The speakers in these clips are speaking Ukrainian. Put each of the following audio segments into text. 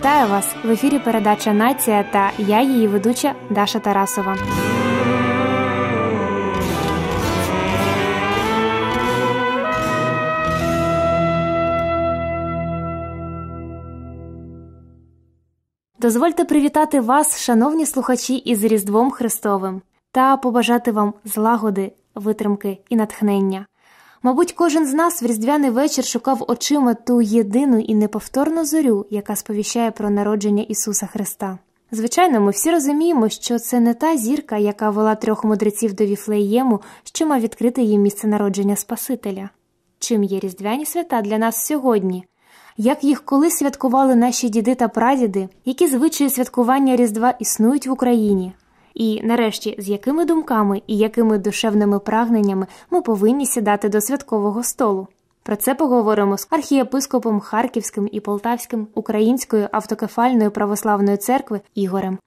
Вітаю вас в ефірі. Передача Нація та я, її ведуча Даша Тарасова. Дозвольте привітати вас, шановні слухачі, із Різдвом Христовим та побажати вам злагоди, витримки і натхнення. Мабуть, кожен з нас в різдвяний вечір шукав очима ту єдину і неповторну зорю, яка сповіщає про народження Ісуса Христа. Звичайно, ми всі розуміємо, що це не та зірка, яка вела трьох мудреців до Віфлеєму, що мав відкрити їм місце народження Спасителя. Чим є різдвяні свята для нас сьогодні? Як їх колись святкували наші діди та прадіди, які звичаї святкування Різдва існують в Україні? І нарешті, з якими думками і якими душевними прагненнями ми повинні сідати до святкового столу? Про це поговоримо з архієпископом Харківським і Полтавським Української автокефальної православної церкви Ігорем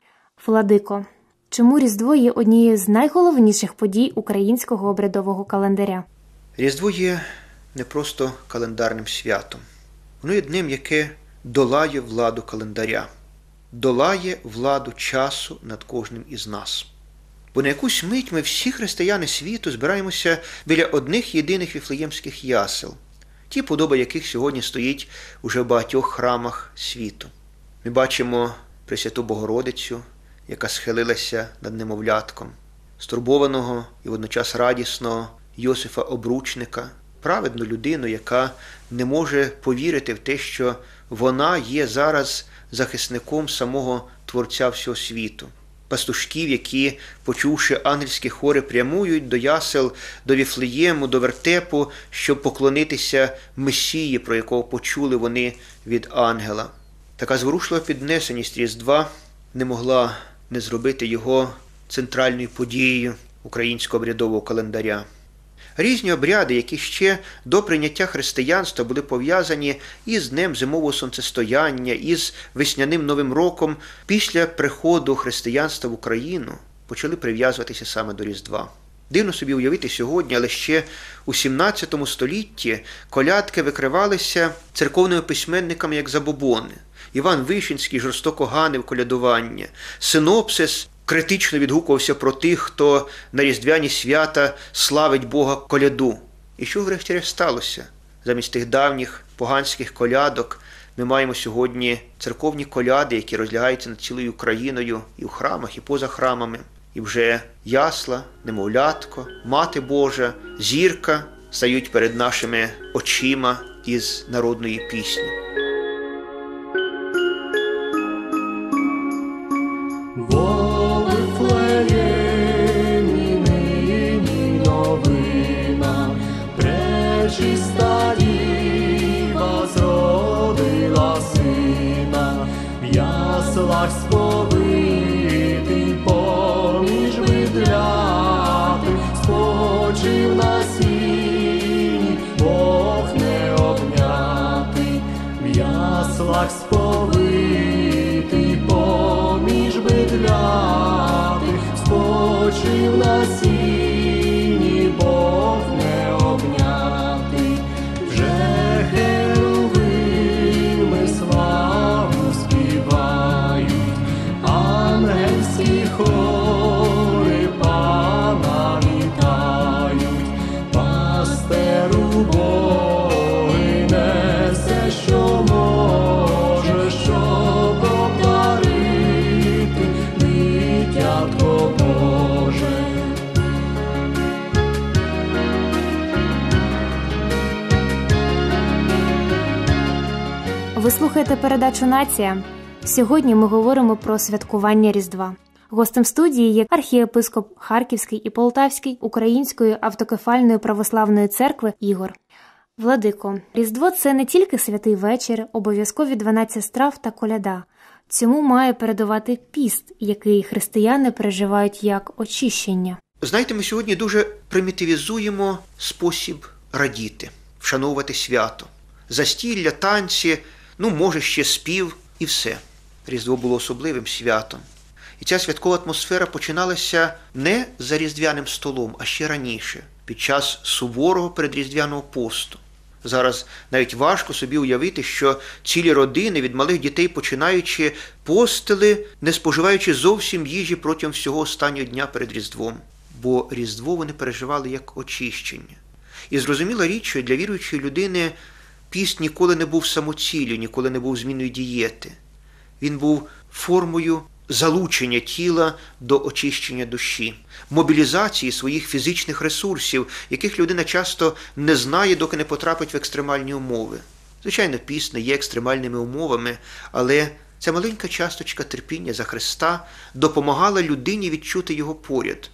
Владико. Чому Різдво є однією з найголовніших подій українського обрядового календаря? Різдво є не просто календарним святом, воно є днем, яке долає владу календаря долає владу часу над кожним із нас. Бо на якусь мить ми всі християни світу збираємося біля одних єдиних віфлеємських ясел, ті подоби яких сьогодні стоїть уже в багатьох храмах світу. Ми бачимо Пресвяту Богородицю, яка схилилася над немовлятком, стурбованого і водночас радісного Йосифа Обручника, праведну людину, яка не може повірити в те, що вона є зараз захисником самого Творця всього світу, пастушків, які, почувши ангельські хори, прямують до ясел, до Віфлеєму, до вертепу, щоб поклонитися Месії, про якого почули вони від ангела. Така зворушлива піднесеність Різдва не могла не зробити його центральною подією українського обрядового календаря. Різні обряди, які ще до прийняття християнства були пов'язані із Днем зимового сонцестояння, із весняним Новим роком, після приходу християнства в Україну почали прив'язуватися саме до Різдва. Дивно собі уявити сьогодні, але ще у 17 столітті колядки викривалися церковними письменниками як забобони. Іван Вишинський жорстоко ганив колядування, синопсис критично відгукувався про тих, хто на різдвяні свята славить Бога коляду. І що врешті-решт сталося? Замість тих давніх поганських колядок ми маємо сьогодні церковні коляди, які розлягаються над цілою Україною і в храмах, і поза храмами. І вже ясла, немовлятко, мати Божа, зірка стають перед нашими очима із народної пісні. sports. Ви слухаєте передачу Нація. Сьогодні ми говоримо про святкування Різдва. Гостем студії є архієпископ Харківський і Полтавський Української автокефальної православної церкви Ігор. Владико, Різдво це не тільки святий вечір, обов'язкові 12 страв та коляда. Цьому має передувати піст, який християни переживають як очищення. Знаєте, ми сьогодні дуже примітивізуємо спосіб радіти, вшановувати свято. Застілля, танці, ну, може, ще спів і все. Різдво було особливим святом. І ця святкова атмосфера починалася не за різдвяним столом, а ще раніше, під час суворого передріздвяного посту. Зараз навіть важко собі уявити, що цілі родини від малих дітей починаючи постили, не споживаючи зовсім їжі протягом всього останнього дня перед Різдвом. Бо Різдво вони переживали як очищення. І зрозуміла річ, що для віруючої людини піст ніколи не був самоціллю, ніколи не був зміною дієти. Він був формою залучення тіла до очищення душі, мобілізації своїх фізичних ресурсів, яких людина часто не знає, доки не потрапить в екстремальні умови. Звичайно, піст не є екстремальними умовами, але ця маленька часточка терпіння за Христа допомагала людині відчути його поряд.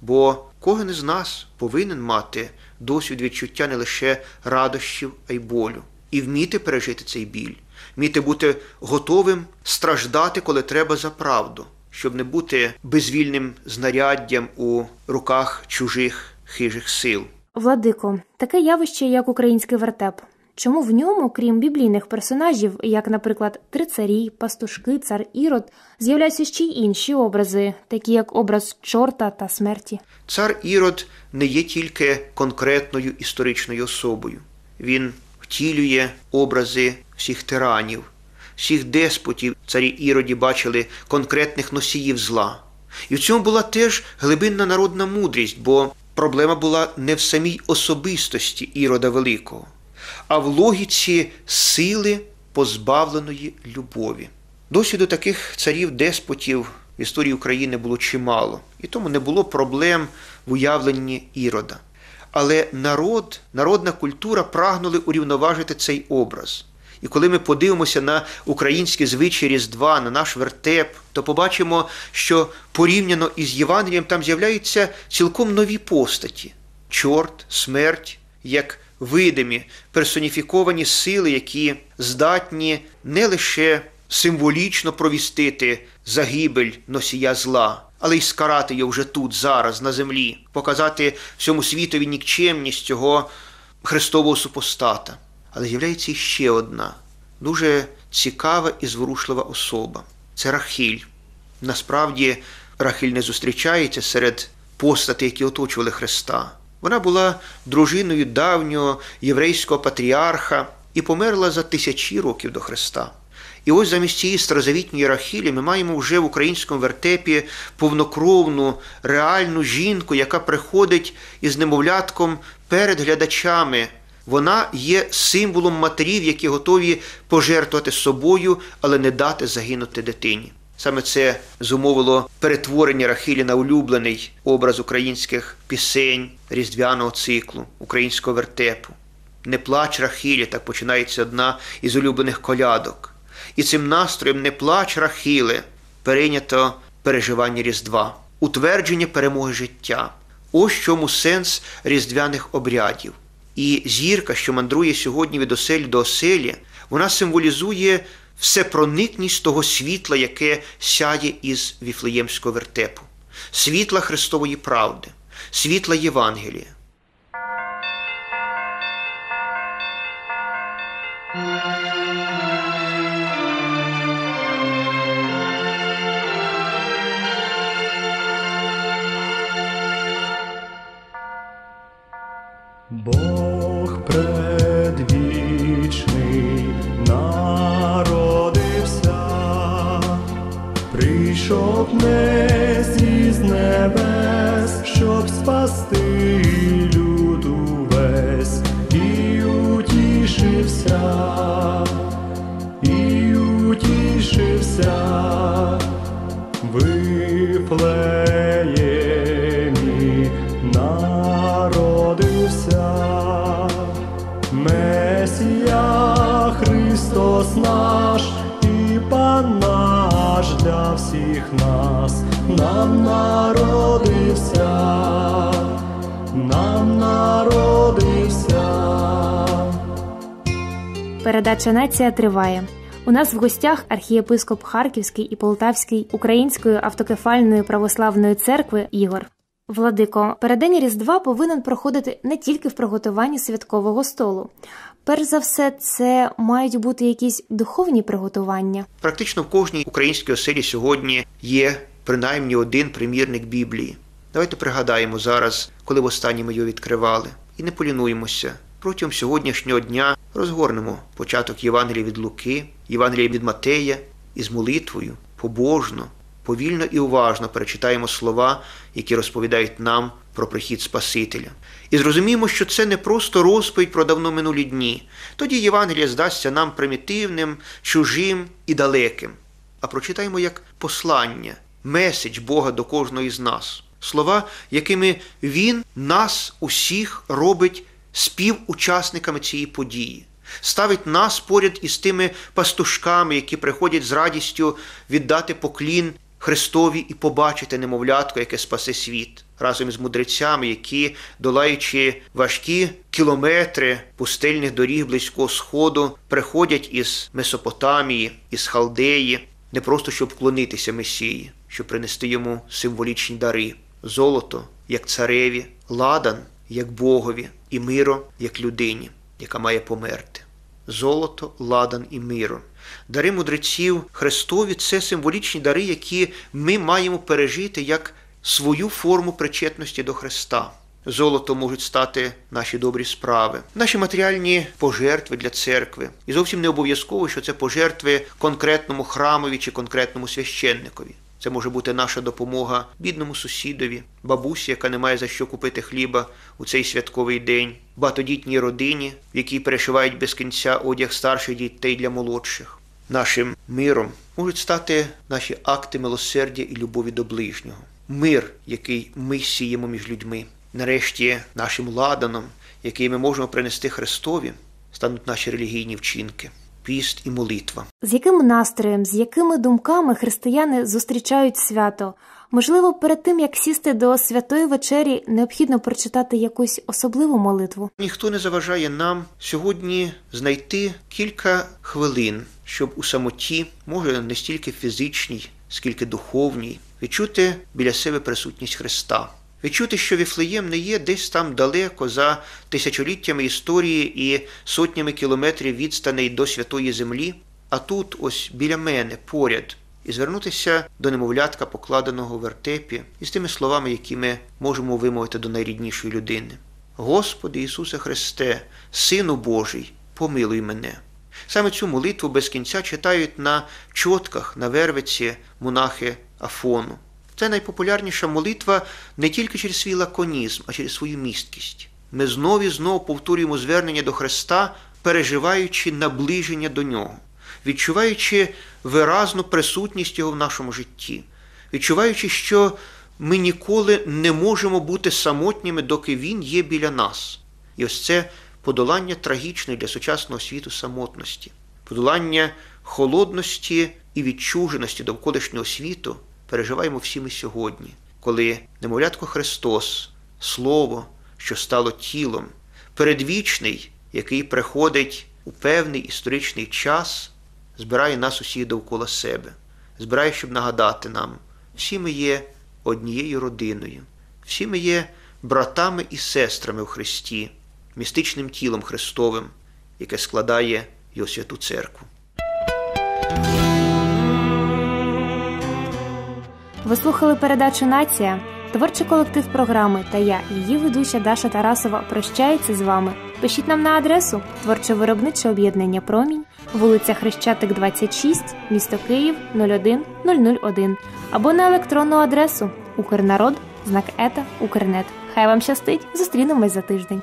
Бо кожен із нас повинен мати досвід відчуття не лише радощів, а й болю, і вміти пережити цей біль, вміти бути готовим страждати, коли треба за правду, щоб не бути безвільним знаряддям у руках чужих хижих сил. Владико, таке явище, як український вертеп. Чому в ньому, крім біблійних персонажів, як, наприклад, три царі, пастушки, цар Ірод, з'являються ще й інші образи, такі як образ чорта та смерті? Цар Ірод не є тільки конкретною історичною особою. Він втілює образи всіх тиранів, всіх деспотів. Царі Іроді бачили конкретних носіїв зла. І в цьому була теж глибинна народна мудрість, бо проблема була не в самій особистості Ірода Великого, а в логіці сили позбавленої любові. Досвіду таких царів-деспотів в історії України було чимало, і тому не було проблем в уявленні Ірода. Але народ, народна культура прагнули урівноважити цей образ. І коли ми подивимося на українські звичаї Різдва, на наш вертеп, то побачимо, що порівняно із Євангелієм там з'являються цілком нові постаті: чорт, смерть, як видимі, персоніфіковані сили, які здатні не лише символічно провістити загибель носія зла, але й скарати його вже тут, зараз, на землі, показати всьому світові нікчемність цього Христового супостата. Але з'являється ще одна дуже цікава і зворушлива особа це Рахіль. Насправді, Рахіль не зустрічається серед постатей, які оточували Христа. Вона була дружиною давнього єврейського патріарха і померла за тисячі років до Христа. І ось замість цієї старозавітньої Рахілі ми маємо вже в українському вертепі повнокровну, реальну жінку, яка приходить із немовлятком перед глядачами. Вона є символом матерів, які готові пожертвувати собою, але не дати загинути дитині. Саме це зумовило перетворення Рахилі на улюблений образ українських пісень, різдвяного циклу, українського вертепу. Не плач Рахилі, так починається одна із улюблених колядок. І цим настроєм не плач Рахіле перейнято переживання Різдва, утвердження перемоги життя. Ось чому сенс різдвяних обрядів. І зірка, що мандрує сьогодні від оселі до оселі, вона символізує всепроникність того світла, яке сяє із віфлеємського вертепу, світла Христової правди, світла Євангелія. Бог предвічний народився, прийшов не з небес, щоб спасти люд увесь і утішився, і утішився. Вифлеємі народився Месія Христос наш нас, нам народився, нам народився. Передача нація триває. У нас в гостях архієпископ Харківський і Полтавський Української автокефальної православної церкви Ігор. Владико, передень Різдва повинен проходити не тільки в приготуванні святкового столу. Перш за все, це мають бути якісь духовні приготування. Практично в кожній українській оселі сьогодні є принаймні один примірник Біблії. Давайте пригадаємо зараз, коли востаннє ми його відкривали, і не полінуємося. протягом сьогоднішнього дня розгорнемо початок Євангелія від Луки, Євангелія від Матея із молитвою, побожно, повільно і уважно перечитаємо слова, які розповідають нам про прихід Спасителя. І зрозуміємо, що це не просто розповідь про давно минулі дні. Тоді Євангелія здасться нам примітивним, чужим і далеким. А прочитаємо як послання, меседж Бога до кожного із нас, слова, якими Він нас усіх робить співучасниками цієї події, ставить нас поряд із тими пастушками, які приходять з радістю віддати поклін Христові і побачити немовлятко, яке спасе світ, разом із мудрецями, які, долаючи важкі кілометри пустельних доріг близького сходу, приходять із Месопотамії, із Халдеї, не просто щоб вклонитися Месії, щоб принести йому символічні дари, золото, як цареві, ладан, як Богові, і миро, як людині, яка має померти. Золото, ладан і миро. Дари мудреців Христові це символічні дари, які ми маємо пережити як свою форму причетності до Христа. Золото можуть стати наші добрі справи, наші матеріальні пожертви для церкви. І зовсім не обов'язково, що це пожертви конкретному храмові чи конкретному священникові. Це може бути наша допомога бідному сусідові, бабусі, яка не має за що купити хліба у цей святковий день, багатодітній родині, в якій перешивають без кінця одяг старших дітей для молодших. Нашим миром. Можуть стати наші акти милосердя і любові до ближнього, мир, який ми сіємо між людьми. Нарешті, нашим ладаном, який ми можемо принести Христові, стануть наші релігійні вчинки піст і молитва. З яким настроєм, з якими думками християни зустрічають свято? Можливо, перед тим як сісти до святої вечері, необхідно прочитати якусь особливу молитву. Ніхто не заважає нам сьогодні знайти кілька хвилин, щоб у самоті, може не стільки фізичній, скільки духовній, відчути біля себе присутність Христа. Відчути, що Віфлеєм не є десь там далеко за тисячоліттями історії і сотнями кілометрів відстаней до святої землі, а тут, ось біля мене, поряд, і звернутися до немовлятка, покладеного в вертепі, із тими словами, які ми можемо вимовити до найріднішої людини. Господи Ісусе Христе, Сину Божий, помилуй мене. Саме цю молитву без кінця читають на чотках на вервиці монахи Афону. Це найпопулярніша молитва не тільки через свій лаконізм, а через свою місткість. Ми знову і знову повторюємо звернення до Христа, переживаючи наближення до Нього, відчуваючи виразну присутність Його в нашому житті, відчуваючи, що ми ніколи не можемо бути самотніми, доки Він є біля нас. І ось це подолання трагічної для сучасного світу самотності, подолання холодності і відчуженості довколишнього світу переживаємо всі ми сьогодні, коли немовлятко Христос, Слово, що стало тілом, передвічний, який приходить у певний історичний час, збирає нас усіх довкола себе, збирає, щоб нагадати нам, всі ми є однією родиною, всі ми є братами і сестрами в Христі, містичним тілом Христовим, яке складає його святу церкву. Ви слухали передачу Нація. Творчий колектив програми та я, її ведуча Даша Тарасова, прощається з вами. Пишіть нам на адресу творчо-виробниче об'єднання Промінь, вулиця Хрещатик, 26, місто Київ 01001 або на електронну адресу Укрнарод, знак ета, Укрнет. Хай вам щастить! Зустрінемось за тиждень.